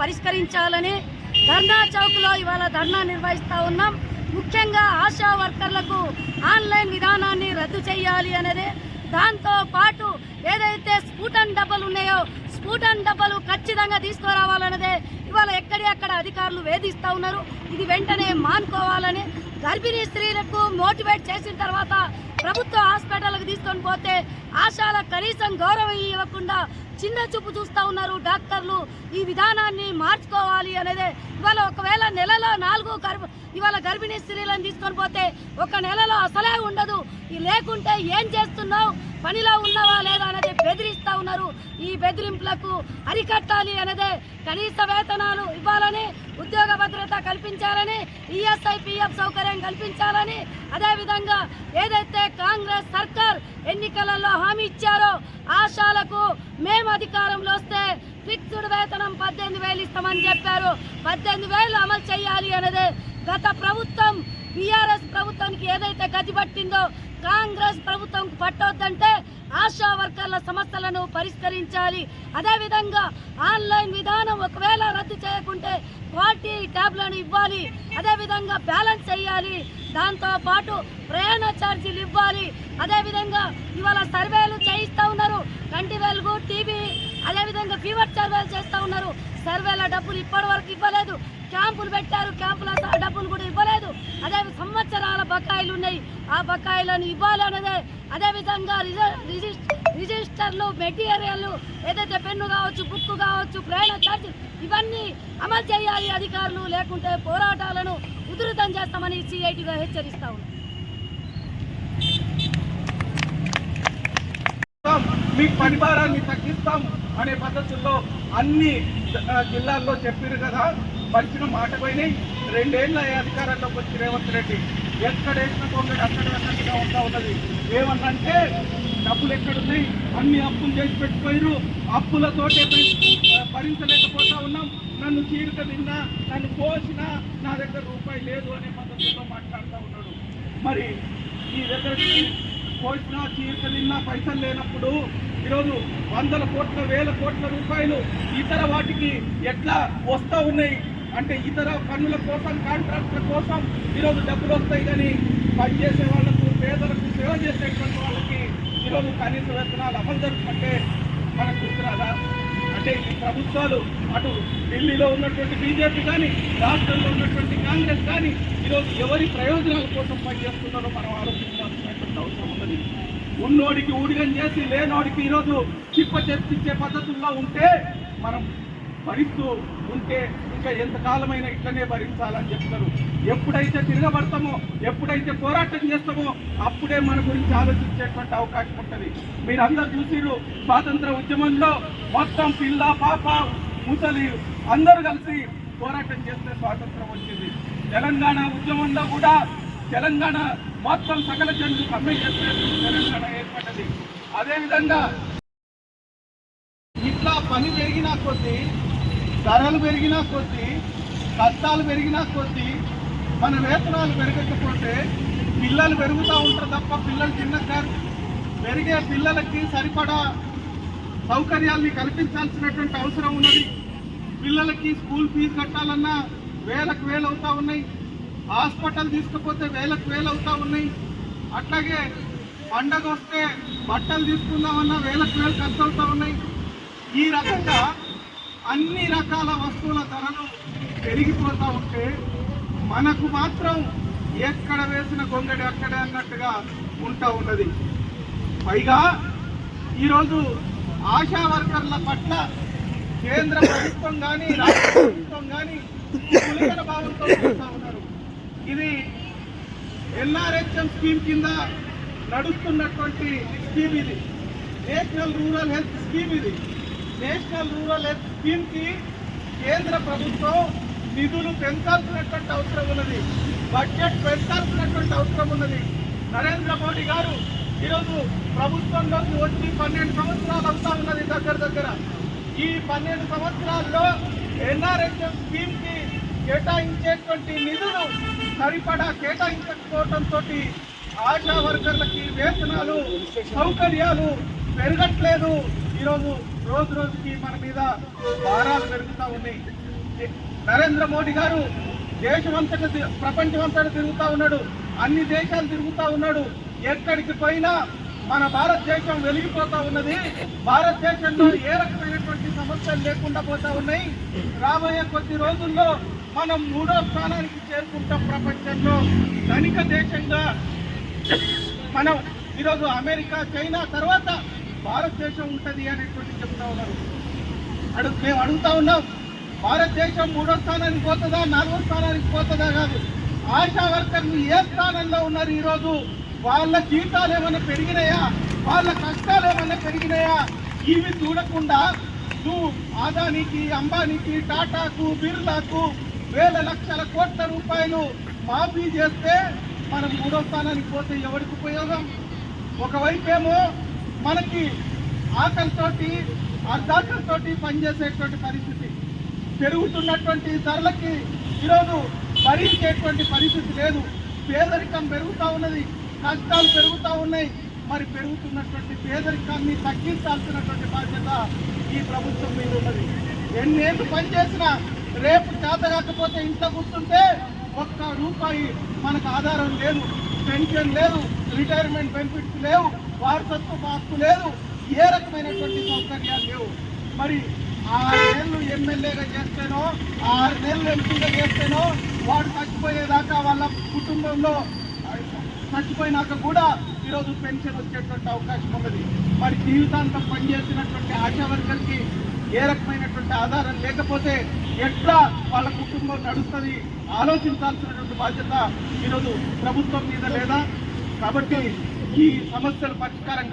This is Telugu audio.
పరిష్కరించాలని ధర్నా చౌక్లో ఇవాళ ధర్నా నిర్వహిస్తూ ఉన్నాం. ముఖ్యంగా ఆశా వర్కర్లకు ఆన్లైన్ విధానాన్ని రద్దు చేయాలి అనేది. దాంతో పాటు ఏదైతే స్ఫూటన్ డబ్బలు ఉన్నాయో స్ఫూటన్ డబ్బలు ఖచ్చితంగా తీసుకురావాలన్నదే ఇవాళ ఎక్కడి అక్కడ అధికారులు వేధిస్తూ ఉన్నారు. ఇది వెంటనే మానుకోవాలని గర్భిణీ స్త్రీలకు మోటివేట్ చేసిన తర్వాత ప్రభుత్వ హాస్పిటల్కి తీసుకొని పోతే ఆశాల కనీసం గౌరవం ఇవ్వకుండా చిన్న చూపు చూస్తూ ఉన్నారు డాక్టర్లు. ఈ విధానాన్ని మార్చుకోవాలి అనేది. ఇవాళ ఒకవేళ నెలలో నాలుగు గర్భ ఇవాళ గర్భిణీ స్త్రీలను తీసుకొని పోతే ఒక నెలలో అసలే ఉండదు. ఈ లేకుంటే ఏం చేస్తున్నావు? పనిలో ఉన్నావా లేదా అనేది బెదిరిస్తూ ఉన్నారు. ఈ బెదిరింపులకు అరికట్టాలి అనేదే. కనీస వేతనాలు ఇవ్వాలని ఉద్యోగ భద్రత కల్పించాలని ఈఎస్ఐ పిఎఫ్ సౌకర్యం కల్పించాలని అదేవిధంగా ఏదైతే కాంగ్రెస్ సర్కార్ ఎన్నికలలో హామీ ఇచ్చారో ఆశాలకు అధికారంలో వస్తే ఫిక్స్డ్ వేతనం పద్దెనిమిది వేలు ఇస్తామని చెప్పారు. పద్దెనిమిది వేలు అమలు చేయాలి అనేది గత ప్రభుత్వం. బీఆర్ఎస్ ప్రభుత్వానికి ఏదైతే గతి పట్టిందో కాంగ్రెస్ ప్రభుత్వం పట్టొద్దంటే ఆశా వర్కర్ల సమస్యలను పరిష్కరించాలి. అదేవిధంగా ఆన్లైన్ విధానం ఒకవేళ రద్దు చేయకుంటే క్వాలిటీ ట్యాబ్లను ఇవ్వాలి. అదేవిధంగా బ్యాలెన్స్ చేయాలి. దాంతో పాటు ప్రయాణ ఛార్జీలు ఇవ్వాలి. అదేవిధంగా ఇవాళ సర్వే ఫీవర్ సర్వేలు చేస్తూ ఉన్నారు. సర్వేల డబ్బులు ఇప్పటి వరకు ఇవ్వలేదు. క్యాంపులు పెట్టారు. క్యాంపుల డబ్బులు కూడా ఇవ్వలేదు. అదే సంవత్సరాల బకాయిలు ఉన్నాయి. ఆ బకాయిలను ఇవ్వాలి అన్నదే. అదేవిధంగా రిజ- రిజిస్- రిజిస్టర్లు మెటీరియల్ ఏదైతే పెన్ను కావచ్చు బుక్ కావచ్చు ప్రయాణ ఛార్జీలు ఇవన్నీ అమలు చేయాలి అధికారులు. లేకుంటే పోరాటాలను ఉధృతం చేస్తామని సిఐటిగా హెచ్చరిస్తా ఉన్నాం. మీకు పని భారాన్ని తగ్గిస్తాం అనే పద్ధతుల్లో అన్ని జిల్లాల్లో చెప్పారు కదా. వచ్చిన మాట పోయినాయి. రెండేళ్ళ అధికారంలోకి వచ్చి రేవంత్ రెడ్డి? ఎక్కడ వేసిన కొంగడు అక్కడ అన్నట్టుగా ఉంటా ఉన్నది. ఏమన్నంటే డబ్బులు ఎక్కడున్నాయి? అన్ని అప్పులు చేసి పెట్టిపోయారు అప్పులతోటే భరించలేకపోతా ఉన్నాం. నన్ను చీరిక తిన్నా నన్ను పోసినా నా దగ్గర రూపాయి లేదు అనే పద్ధతిలో మాట్లాడుతూ ఉన్నాడు. మరి ఈ దగ్గరికి పోసిన చీరిక నిన్న పైసలు లేనప్పుడు ఈరోజు వందల కోట్ల వేల కోట్ల రూపాయలు ఇతర వాటికి ఎట్లా వస్తూ ఉన్నాయి? అంటే ఇతర పన్నుల కోసం కాంట్రాక్టుల కోసం ఈరోజు డబ్బులు వస్తాయి కానీ పనిచేసే వాళ్ళకు పేదలకు సేవ చేసేటువంటి వాళ్ళకి ఈరోజు కనీస వేతనాలు అమలు జరుగుతుంటే మనకు గుర్తురాదా? అంటే ఈ ప్రభుత్వాలు అటు ఢిల్లీలో ఉన్నటువంటి బీజేపీ కానీ రాష్ట్రంలో ఉన్నటువంటి కాంగ్రెస్ కానీ ఈరోజు ఎవరి ప్రయోజనాల కోసం పనిచేస్తున్నారో మనం ఆలోచించాల్సినటువంటి అవసరం ఉన్నది. ఉన్నోడికి ఊడిగం చేసి లేనోడికి ఈరోజు చిప్ప చర్చించే పద్ధతుల్లో ఉంటే మనం భరిస్తూ ఉంటే ఇంకా ఎంతకాలమైనా ఇట్లనే భరించాలని చెప్తారు. ఎప్పుడైతే తిరగబడతామో ఎప్పుడైతే పోరాటం చేస్తామో అప్పుడే మన గురించి ఆలోచించేటువంటి అవకాశం ఉంటుంది. మీరందరూ చూసిరు స్వాతంత్ర ఉద్యమంలో మొత్తం పిల్ల పాప ముసలి అందరూ కలిసి పోరాటం చేస్తే స్వాతంత్రం వచ్చింది. తెలంగాణ ఉద్యమంలో కూడా తెలంగాణ మొత్తం సకల జనులు సమ్మె చేస్తే తెలంగాణ ఏర్పడ్డది. అదేవిధంగా ఇట్లా పని పెరిగినా కొద్దీ ధరలు పెరిగినా కొద్దీ కష్టాలు పెరిగినా కొద్దీ మన వేతనాలు పెరగకపోతే పిల్లలు పెరుగుతూ ఉంటారు తప్ప పిల్లలు చిన్నకారు పెరిగే పిల్లలకి సరిపడా సౌకర్యాల్ని కల్పించాల్సినటువంటి అవసరం ఉన్నది. పిల్లలకి స్కూల్ ఫీజు కట్టాలన్నా వేలకు వేలు అవుతూ ఉన్నాయి. హాస్పిటల్ తీసుకుపోతే వేలకు వేలు అవుతా ఉన్నాయి. అట్లాగే పండగ వస్తే బట్టలు తీసుకుందామన్నా వేలకు వేలు ఖర్చు అవుతా ఉన్నాయి. ఈ రకంగా అన్ని రకాల వస్తువుల ధరలు పెరిగిపోతూ ఉంటే మనకు మాత్రం ఎక్కడ వేసిన గొంగడి అక్కడే అన్నట్టుగా ఉంటా ఉన్నది. పైగా ఈరోజు ఆశా వర్కర్ల పట్ల కేంద్ర ప్రభుత్వం కానీ రాష్ట్ర ప్రభుత్వం కానీ భావంతో చూస్తూ ఉన్నారు. ఇది ఎన్ఆర్హెచ్ఎం స్కీమ్ కింద నడుస్తున్నటువంటి స్కీమ్ ఇది. నేషనల్ రూరల్ హెల్త్ స్కీమ్ ఇది. నేషనల్ రూరల్ హెల్త్ స్కీమ్కి కేంద్ర ప్రభుత్వం నిధులు పెంచాల్సినటువంటి అవసరం ఉన్నది. బడ్జెట్ పెంచాల్సినటువంటి అవసరం ఉన్నది. నరేంద్ర మోడీ గారు ఈరోజు ప్రభుత్వంలోకి వచ్చి పన్నెండు సంవత్సరాలు అవుతా ఉన్నది దగ్గర దగ్గర. ఈ పన్నెండు సంవత్సరాల్లో ఎన్ఆర్హెచ్ఎం స్కీమ్కి కేటాయించేటువంటి నిధులు సరిపడా కేటాయించకపోవడంతో ఆశా వర్కర్లకి వేతనాలు సౌకర్యాలు పెరగట్లేదు. ఈరోజు రోజు రోజుకి మన మీద భారాలు పెరుగుతూ ఉన్నాయి. నరేంద్ర మోడీ గారు దేశమంతట ప్రపంచమంతట తిరుగుతూ ఉన్నాడు. అన్ని దేశాలు తిరుగుతూ ఉన్నాడు. ఎక్కడికి పోయినా మన భారతదేశం వెలిగిపోతా ఉన్నది. భారతదేశంలో ఏ రకమైనటువంటి సమస్యలు లేకుండా పోతా ఉన్నాయి. రాబోయే కొద్ది రోజుల్లో మనం మూడో స్థానానికి చేరుకుంటాం ప్రపంచంలో. ధనిక దేశంగా మనం ఈరోజు అమెరికా చైనా తర్వాత భారతదేశం ఉంటుంది అనేటువంటి చెప్తా ఉన్నారు. అడుగు మేము అడుగుతా ఉన్నాం భారతదేశం మూడో స్థానానికి పోతుందా నాలుగో స్థానానికి పోతుందా కాదు. ఆశా వర్కర్లు ఏ స్థానంలో ఉన్నారు ఈరోజు? వాళ్ళ జీతాలు ఏమైనా పెరిగినాయా? వాళ్ళ కష్టాలు ఏమైనా పెరిగినాయా? ఇవి చూడకుండా నువ్వు ఆదానికి అంబానీకి టాటాకు బిర్లాకు వేల లక్షల కోట్ల రూపాయలు మాఫీ చేస్తే మనం మూడో స్థానానికి పోతే ఎవరికి ఉపయోగం? ఒకవైపేమో మనకి ఆకలితోటి అర్ధాకలితోటి పనిచేసేటువంటి పరిస్థితి. పెరుగుతున్నటువంటి ధరలకి ఈరోజు భరించేటువంటి పరిస్థితి లేదు. పేదరికం పెరుగుతూ ఉన్నది కష్టాలు పెరుగుతూ ఉన్నాయి. మరి పెరుగుతున్నటువంటి పేదరికాన్ని తగ్గించాల్సినటువంటి బాధ్యత ఈ ప్రభుత్వం మీద ఉన్నది. ఎన్నేళ్ళు పనిచేసినా రేపు చేత కాకపోతే ఇంట్లో కూర్చుంటే ఒక్క రూపాయి మనకు ఆధారం లేదు పెన్షన్ లేదు రిటైర్మెంట్ బెనిఫిట్స్ లేవు వారసత్వ హక్కు లేదు ఏ రకమైనటువంటి సౌకర్యాలు లేవు. మరి ఆరు నెలలు ఎమ్మెల్యేగా చేస్తేనో ఆరు నెలలు ఎంపీగా చేస్తేనో వాడు చచ్చిపోయేదాకా వాళ్ళ కుటుంబంలో చచ్చిపోయినాక కూడా ఈరోజు పెన్షన్ వచ్చేటువంటి అవకాశం ఉన్నది. మరి జీవితాంతం పనిచేసినటువంటి ఆశా వర్కర్కి ఏ రకమైనటువంటి ఆధారం లేకపోతే ఎట్లా వాళ్ళ కుటుంబం నడుస్తుంది ఆలోచించాల్సినటువంటి బాధ్యత ఈరోజు ప్రభుత్వం మీద లేదా? కాబట్టి ఈ సమస్యల పరిష్కారం